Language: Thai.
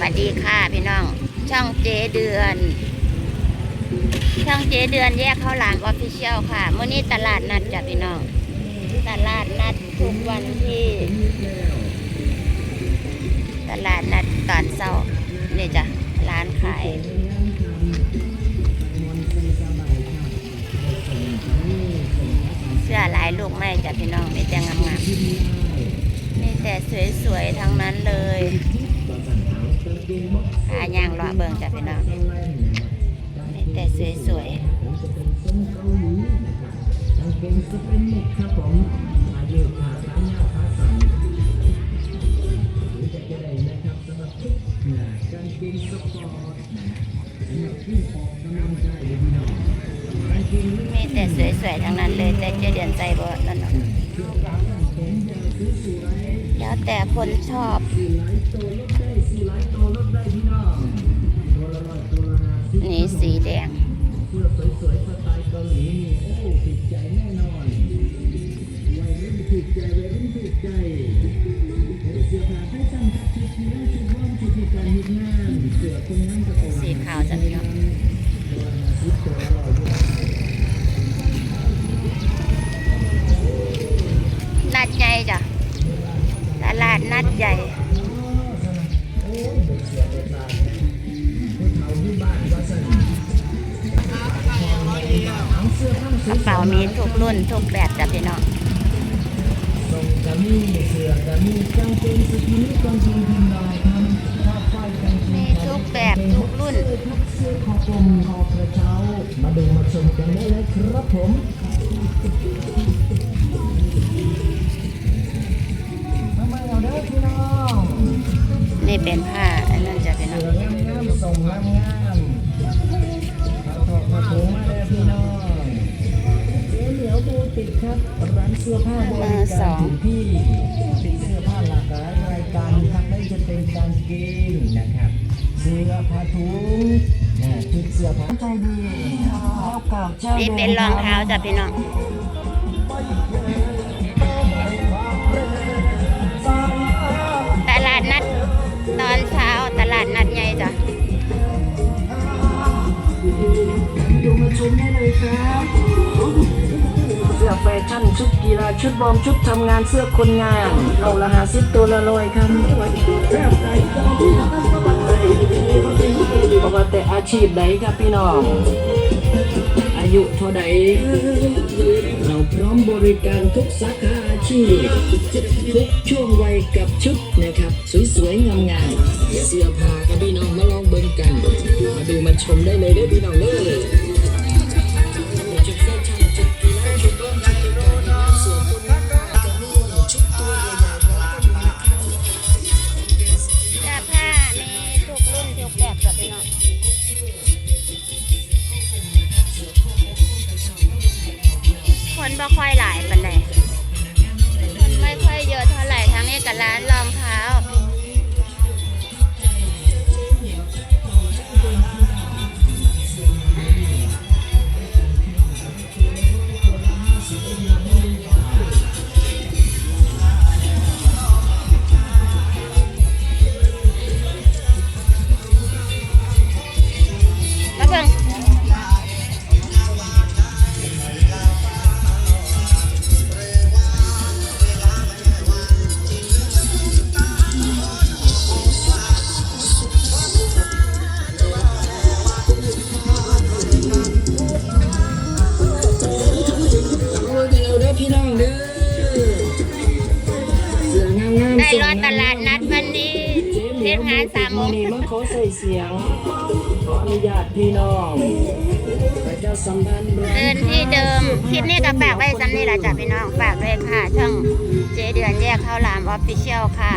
วัสดีค่ะพี่น้อง ช่องเจเดือน ช่องเจเดือนแยกเข้าหลามออฟฟิเชียลค่ะมื่อนี้ตลาดนัดจ้ะพี่น้อง ตลาดนัดทุกวันที่ ตลาดนัดตอนเช้านี่จ้ะร้านขายเสื้อลายลูกไม้จ้ะพี่น้องมีแต่งามๆมีแต่สวยๆทั้งนั้นเลย หาย่างเลาะเบิงจ้ะพี่น้องมีแต่สวยๆมีแต่สวยๆทั้งนั้นเลยแต่เจเดือนใจบ่นั่นเนาะแล้วแต่คนชอบ นี่สีแดงสีขาวจ้ะพี่น้องนัดใหญ่จ้ะตลาดนัดใหญ่ กระเป๋ามีทุกรุ่นทุกแบบจ้ะพี่น้องส่งกะมีเสื้อกะมีกางเกงสกินี่กางเลยครับผ้าฝ้ายกางเกงมีทุกแบบทุกรุ่นคอกลมคอกระเช้ามาดูมาชมกันได้เลยครับผมไมเอาเด้อพี่น้องนี่เป็นผ้าอันนั้นจะพี่น้องเสืองามงามๆส่งงามงามๆผ้าทอผ้าถุงมาเลยพี่น้อง ครับร้านเสื้อผ้าบริการถึงที่เป็นเสื้อผ้าหลากหลายรายการครับไม่จะเป็นกางเกงนะครับเสื้อผ้าถุงนะชุดเสื้อผ้าใจดีเจ้าเก่าเจ้านี่เป็นรองเท้าจ้ะพี่น้องตลาดนัดตอนเช้าตลาดนัดใหญ่จ้ะดูมาชมได้เลยครับเสื้อแฟ ชั่นชุดกีฬาชุดบอมชุดทำงานเสื้อคนงานเอาละหาซิปตัวละร้อยครับบอกว่าแต่อาชีพใดครับพี่น้อง อายุเท่าใดเราพร้อมบริการทุกสาขาอาชีพทุกช่วงวัยกับชุดนะครับ สวยๆงามๆเสื้อผ้าครับพี่น้องมาลองเบิ่งกัน มาดูมาชมได้เลยเด้อพี่น้องเด้อ บ่ค่อยหลายปานใดคนไม่ค่อยเยอะเท่าไหร่ทั้งนี้กับร้านรองเท้า ได้รถตลาดนัดวันนี้เรียนงานสามโมงนี่มาขอใส่เสียงขออนุญาตพี่น้องประชาสัมพันธ์เดินที่เดิมคลิปนี้ก็ฝากไว้ซ้ำนี่แหละจ้ะพี่น้องฝากด้วยค่ะ ช่องเจเดือนแยกข้าวหลามออฟฟิเชียลค่ะ